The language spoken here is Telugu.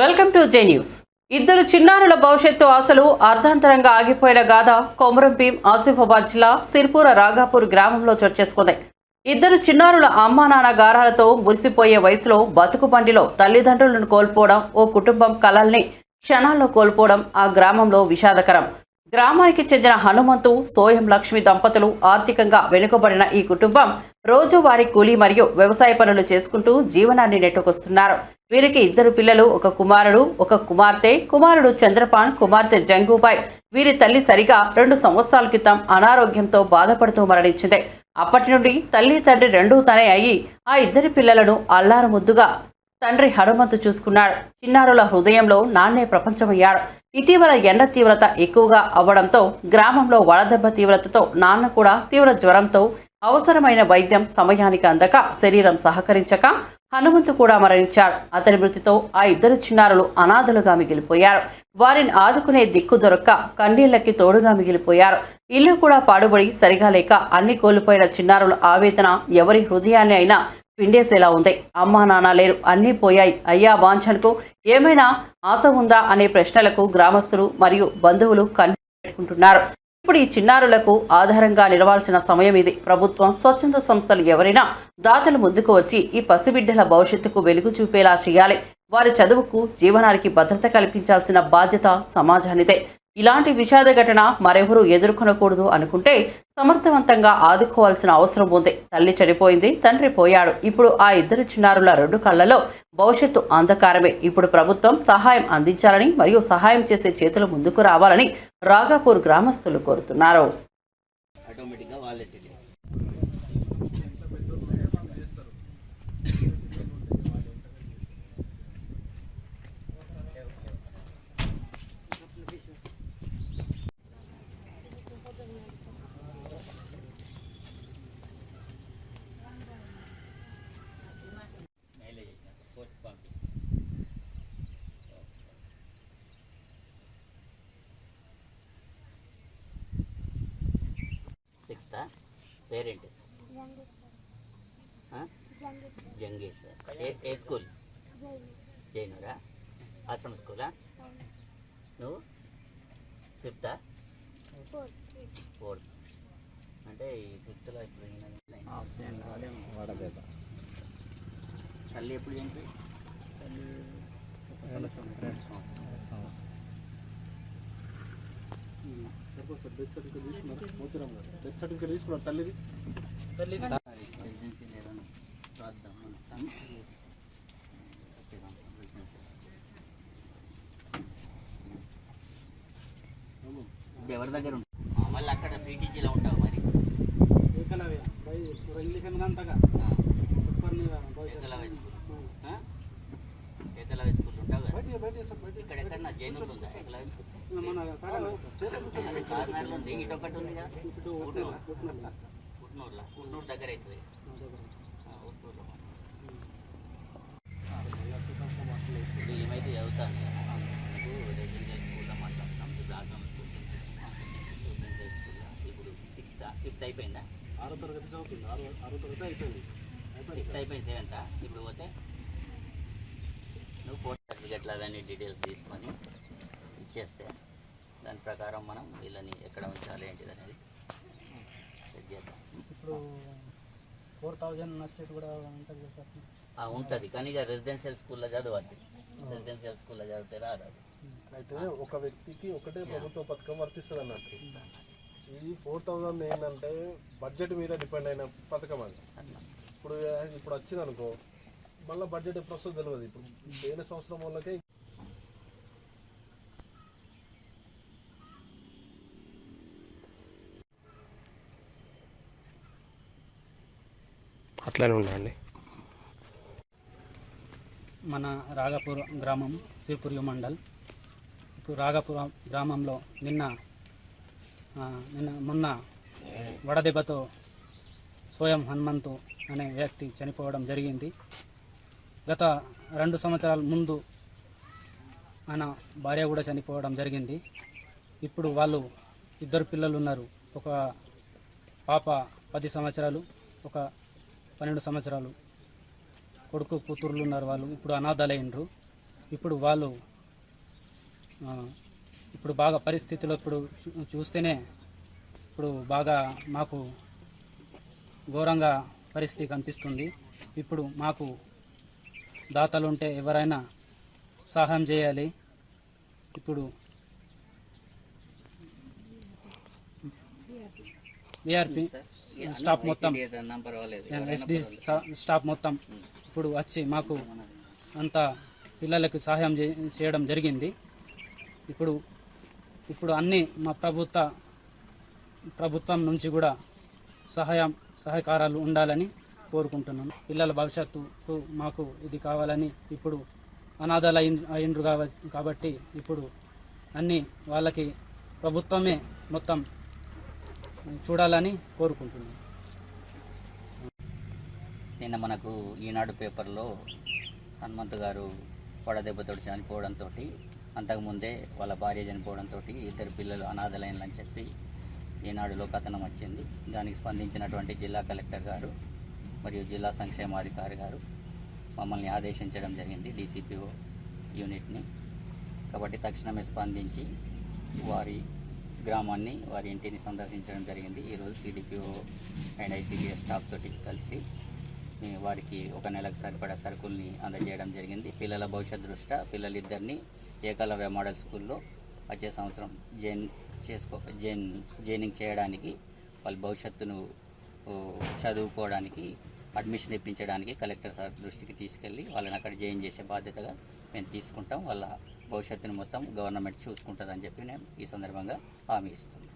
Welcome to J news. ఇద్దరు చిన్నారుల భవిష్యత్తు ఆశలు అర్ధాంతరంగా ఆగిపోయిన గాథ కొమరం భీం ఆసిఫాబాద్ జిల్లా సిర్పూర రాగాపూర్ గ్రామంలో చోటు చేసుకుంది. ఇద్దరు చిన్నారుల అమ్మా నాన్న గారాలతో మురిసిపోయే వయసులో బతుకు బండిలో తల్లిదండ్రులను కోల్పోవడం ఓ కుటుంబం కలల్ని క్షణాల్లో కోల్పోవడం ఆ గ్రామంలో విషాదకరం. గ్రామానికి చెందిన హనుమంతు సోయం లక్ష్మి దంపతులు ఆర్థికంగా వెనుకబడిన ఈ కుటుంబం రోజువారీ కూలీ మరియు వ్యవసాయ పనులు చేసుకుంటూ జీవనాన్ని నెట్టుకొస్తున్నారు. వీరికి ఇద్దరు పిల్లలు ఒక కుమారుడు ఒక కుమార్తె కుమారుడు చంద్రపాన్ కుమార్తె జంగూబాయ్. వీరి తల్లి సరిగా రెండు సంవత్సరాల క్రితం అనారోగ్యంతో బాధపడుతూ మరణించింది. అప్పటి నుండి తల్లి తండ్రి రెండూ తనే అయ్యి ఆ ఇద్దరి పిల్లలను అల్లారు ముద్దుగా తండ్రి హనుమంతు చూసుకున్నాడు. చిన్నారుల హృదయంలో నాన్నే ప్రపంచమయ్యాడు. ఇటీవల ఎండ తీవ్రత ఎక్కువగా అవ్వడంతో గ్రామంలో వడదెబ్బ తీవ్రతతో నాన్న కూడా తీవ్ర జ్వరంతో అవసరమైన వైద్యం సమయానికి అందక శరీరం సహకరించక హనుమంతు కూడా మరణించాడు. అతని మృతితో ఆ ఇద్దరు చిన్నారులు అనాథలుగా మిగిలిపోయారు. వారిని ఆదుకునే దిక్కు దొరక్క కన్నీళ్ళకి తోడుగా మిగిలిపోయారు. ఇల్లు కూడా పాడుబడి సరిగా లేక అన్ని కోల్పోయిన చిన్నారుల ఆవేదన ఎవరి హృదయాన్ని అయినా పిండేసేలా ఉంది. అమ్మా నాన్న లేరు. అన్నీ పోయాయి. అయ్యా వాంఛన్కు ఏమైనా ఆశ ఉందా అనే ప్రశ్నలకు గ్రామస్తులు మరియు బంధువులు కన్ను పెట్టుకుంటున్నారు. ఇప్పుడు ఈ చిన్నారులకు ఆధారంగా నిలవాల్సిన సమయం ఇది. ప్రభుత్వం స్వచ్ఛంద సంస్థలు ఎవరైనా దాతలు ముందుకు వచ్చి ఈ పసిబిడ్డల భవిష్యత్తుకు వెలుగు చూపేలా చేయాలి. వారి చదువుకు జీవనానికి భద్రత కల్పించాల్సిన బాధ్యత సమాజానిదే. ఇలాంటి విషాద ఘటన మరెవరూ ఎదుర్కొనకూడదు అనుకుంటే సమర్థవంతంగా ఆదుకోవాల్సిన అవసరం ఉంది. తల్లి చనిపోయింది తండ్రి పోయాడు. ఇప్పుడు ఆ ఇద్దరు చిన్నారుల రెండు కళ్ళలో భవిష్యత్తు అంధకారమే. ఇప్పుడు ప్రభుత్వం సహాయం అందించాలని మరియు సహాయం చేసే చేతులు ముందుకు రావాలని రాగాపూర్ గ్రామస్తులు కోరుతున్నారు. Sixth parent? జంగేశ్వర్. ఏ ఏ స్కూల్? జైనూరా? ఆశ్రమ స్కూలా? నువ్వు? ఫిఫ్తా? ఫోర్త్. అంటే ఈ ఫిఫ్త్లో ఇప్పుడు తల్లి ఎప్పుడు చనిపోయి సర్టిఫికేట్ తీసుకున్నాడు తల్లిది ఎమర్జెన్సీ లేదని చూద్దాం ఇప్పుడు ఎవరి దగ్గర ఉంటావు మళ్ళీ అక్కడ పీటీజీలో ఉంటావు మరి ఏకలవ్య ఇంగ్లీష్ ఏమంతగా సూపర్ ఏకలవ్య స్కూల్ ఉంటావు కదా. ఇక్కడ ఎక్కడ? జైనూరు ఉందా స్కూల్ కార్నర్లో ఉంది ఇటు ఒకటి కదా. దగ్గర అవుతుంది. ఇప్పుడు ఏమైతే చదువుతాను కదా, మీకు రెసిడెన్షియల్ స్కూల్లో మాట్లాడుతున్నాం. ఇప్పుడు ఆశ్రమ స్కూల్ రెసిడెన్షియల్ స్కూల్లో. ఇప్పుడు సిక్స్త్ ఫిఫ్త్ అయిపోయిందా? ఆరో తరగతి చదువుతుంది ఆరో ఆరో తరగతి అయిపోయింది. సిక్స్త్ అయిపోయింది సెవెంత్? ఇప్పుడు పోతే సర్టిఫికెట్లు అవన్నీ డీటెయిల్స్ తీసుకొని ఇచ్చేస్తే దాని ప్రకారం మనం వీళ్ళని ఎక్కడ ఉంచాలి ఏంటిది అనేది సెట్ చేద్దాం. ఇప్పుడు ఫోర్ థౌజండ్ నచ్చేది కూడా ఉంటుంది కదా సార్? ఆ, ఉంటుంది. కానీ ఇక రెసిడెన్షియల్ స్కూల్లో చదవద్దు. రెసిడెన్షియల్ స్కూల్లో చదివితే రాదు అది. అయితే ఒక వ్యక్తికి ఒకటే ప్రభుత్వ పథకం వర్తిస్తుంది అన్నట్టు ఇది ఫోర్ థౌజండ్ ఏంటంటే బడ్జెట్ మీద డిపెండ్ అయిన పథకం అది. ఇప్పుడు ఇప్పుడు వచ్చింది అనుకో మళ్ళీ బడ్జెట్ ఎప్పుడు వస్తుందో తెలియదు ఇప్పుడు పోయిన సంవత్సరం వాళ్ళకే అట్లానే ఉండండి మన రాగాపూర్ గ్రామం సిరిపురి మండల్. ఇప్పుడు రాగాపుర గ్రామంలో నిన్న నిన్న మొన్న వడదెబ్బతో స్వయం హనుమంతు అనే వ్యక్తి చనిపోవడం జరిగింది. గత రెండు సంవత్సరాల ముందు ఆయన భార్య కూడా చనిపోవడం జరిగింది. ఇప్పుడు వాళ్ళు ఇద్దరు పిల్లలు ఉన్నారు. ఒక పాప పది సంవత్సరాలు ఒక పన్నెండు సంవత్సరాలు కొడుకు కూతుర్లు ఉన్నారు వాళ్ళు. ఇప్పుడు అనాథలైనరు. ఇప్పుడు వాళ్ళు ఇప్పుడు బాగా పరిస్థితులు ఇప్పుడు చూ- చూస్తేనే ఇప్పుడు బాగా మాకు ఘోరంగా పరిస్థితి కనిపిస్తుంది. ఇప్పుడు మాకు దాతలు ఉంటే ఎవరైనా సహాయం చేయాలి. ఇప్పుడు విఆర్పి స్టాఫ్ మొత్తం. అన్నా పర్వాలేదు. ఎస్డి స్టాఫ్ మొత్తం ఇప్పుడు వచ్చి మాకు అంత పిల్లలకి సహాయం చేయడం జరిగింది. ఇప్పుడు ఇప్పుడు అన్ని మా ప్రభుత్వ ప్రభుత్వం నుంచి కూడా సహాయం సహకారాలు ఉండాలని కోరుకుంటున్నాను. పిల్లల భవిష్యత్తు మాకు ఇది కావాలని ఇప్పుడు అనాథాలు అయిండ్రు కాబట్టి ఇప్పుడు అన్ని వాళ్ళకి ప్రభుత్వమే మొత్తం చూడాలని కోరుకుంటున్నాను. నిన్న మనకు ఈనాడు పేపర్లో హనుమంత్ గారు పడదెబ్బతో చనిపోవడంతో అంతకుముందే వాళ్ళ భార్య చనిపోవడంతో ఇద్దరు పిల్లలు అనాథలైనని చెప్పి ఈనాడులో కథనం వచ్చింది. దానికి స్పందించినటువంటి జిల్లా కలెక్టర్ గారు మరియు జిల్లా సంక్షేమాధికారి గారు మమ్మల్ని ఆదేశించడం జరిగింది డీసీపీఓ యూనిట్ని. కాబట్టి తక్షణమే స్పందించి వారి గ్రామాన్ని వారి ఇంటిని సందర్శించడం జరిగింది. ఈరోజు సిడిపిఓ అండ్ ఐసీడీఎస్ స్టాఫ్ తోటి కలిసి వారికి ఒక నెలకు సరిపడా సరుకుల్ని అందజేయడం జరిగింది. పిల్లల భవిష్యత్ దృష్ట్యా పిల్లలిద్దరిని ఏకలవ్య మోడల్ స్కూల్లో వచ్చే సంవత్సరం జైన్ చేసుకో జైన్ జైనింగ్ చేయడానికి వాళ్ళ భవిష్యత్తును చదువుకోవడానికి అడ్మిషన్ ఇప్పించడానికి కలెక్టర్ సార్ దృష్టికి తీసుకెళ్ళి వాళ్ళని అక్కడ జాయిన్ చేసే బాధ్యతగా మేము తీసుకుంటాం. వాళ్ళ భవిష్యత్తును మొత్తం గవర్నమెంట్ చూసుకుంటుందని చెప్పి నేను ఈ సందర్భంగా హామీ ఇస్తున్నాను.